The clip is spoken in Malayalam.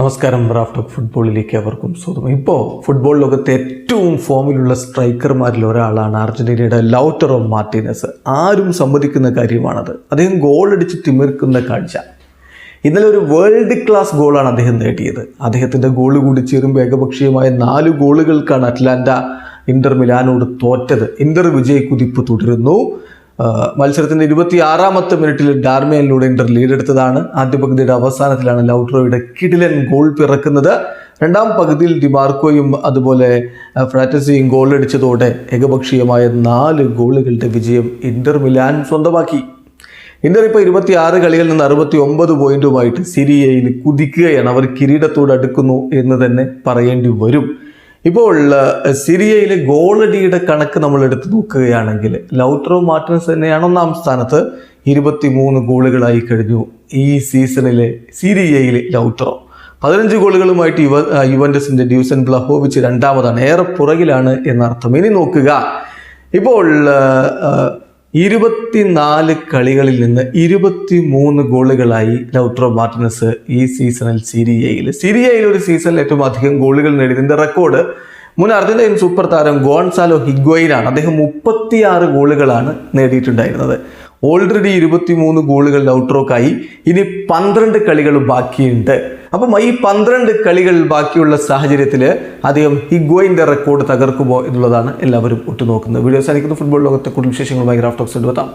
നമസ്കാരം. റാഫ്റ്റ് ഫുട്ബോളിലേക്ക് അവർക്കും സ്വാഗതം. ഇപ്പോൾ ഫുട്ബോൾ ലോകത്തെ ഏറ്റവും ഫോമിലുള്ള സ്ട്രൈക്കർമാരിൽ ഒരാളാണ് അർജന്റീനയുടെ ലൗട്ടറോ മാർട്ടിനസ്. ആരും സമ്മതിക്കുന്ന കാര്യമാണത്. അദ്ദേഹം ഗോളടിച്ച് തിമിർക്കുന്ന കാഴ്ച. ഇന്നലെ ഒരു വേൾഡ് ക്ലാസ് ഗോളാണ് അദ്ദേഹം നേടിയത്. അദ്ദേഹത്തിന്റെ ഗോൾ കൂടി ചേരും ഏകപക്ഷീയമായ നാല് ഗോളുകൾക്കാണ് അറ്റ്ലാന്റ ഇന്റർ മിലാനോട് തോറ്റത്. ഇന്റർ വിജയ കുതിപ്പ് തുടരുന്നു. ആ, മത്സരത്തിന്റെ ഇരുപത്തി ആറാമത്തെ മിനിറ്റിൽ ഡാർമേനിലൂടെ ഇന്റർ ലീഡെടുത്തതാണ് ആദ്യ പകുതിയുടെ അവസാനത്തിലാണ് ലൗട്രോയുടെ കിടിലൻ ഗോൾ പിറക്കുന്നത്. രണ്ടാം പകുതിയിൽ ഡിമാർക്കോയും അതുപോലെ ഫ്രാറ്റസിയും ഗോളടിച്ചതോടെ ഏകപക്ഷീയമായ നാല് ഗോളുകളുടെ വിജയം ഇന്റർ മിലാൻ സ്വന്തമാക്കി. ഇന്റർ ഇപ്പോൾ ഇരുപത്തി ആറ് കളികളിൽ നിന്ന് അറുപത്തി ഒമ്പത് പോയിന്റുമായിട്ട് സിരിയയിൽ കുതിക്കുകയാണ്. അവർ കിരീടത്തോട് അടുക്കുന്നു എന്ന് തന്നെ പറയേണ്ടി വരും. ഇപ്പോൾ സിറിയയിൽ സിറിയയിലെ ഗോളടിയുടെ കണക്ക് നമ്മൾ എടുത്ത് നോക്കുകയാണെങ്കിൽ ലൗട്രോ മാർട്ടിൻസ് തന്നെയാണ് ഒന്നാം സ്ഥാനത്ത്. ഇരുപത്തി മൂന്ന് ഗോളുകളായി കഴിഞ്ഞു ഈ സീസണിലെ സിറിയയിലെ ലൗട്രോ പതിനഞ്ച് ഗോളുകളുമായിട്ട് യുവ യുവൻഡസിന്റെ ഡ്യൂസൻ ബ്ലഹോവിച്ച് രണ്ടാമതാണ്. ഏറെ പുറകിലാണ് എന്നർത്ഥം. ഇനി നോക്കുക. ഇപ്പോൾ ഇരുപത്തിനാല് കളികളിൽ നിന്ന് ഇരുപത്തി മൂന്ന് ഗോളുകളായി ലൗട്രോ മാർട്ടിനസ് ഈ സീസണിൽ സിരിയയിൽ സിരിയയിൽ ഒരു സീസണിൽ ഏറ്റവും അധികം ഗോളുകൾ നേടിയതിന്റെ റെക്കോർഡ് മുൻ അർജന്റീൻ സൂപ്പർ താരം ഗോൺസാലോ ഹിഗ്വയിനാണ് അദ്ദേഹം മുപ്പത്തിയാറ് ഗോളുകളാണ് നേടിയിട്ടുണ്ടായിരുന്നത്. ഓൾറെഡി ഇരുപത്തിമൂന്ന് ഗോളുകൾ ലൗട്രോക്കായി. ഇനി പന്ത്രണ്ട് കളികൾ ബാക്കിയുണ്ട്. അപ്പം ഈ പന്ത്രണ്ട് കളികൾ ബാക്കിയുള്ള സാഹചര്യത്തിൽ അദ്ദേഹം ഹിഗ്വയിന്റെ റെക്കോർഡ് തകർക്കുമോ എന്നുള്ളതാണ് എല്ലാവരും ഉറ്റുനോക്കുന്നത്. വീഡിയോ സാധിക്കുന്ന ഫുട്ബോൾ ലോകത്തെ കൂടുതൽ വിശേഷങ്ങളുമായി ഗ്രാഫ്റ്റോക്സ് എടുത്താം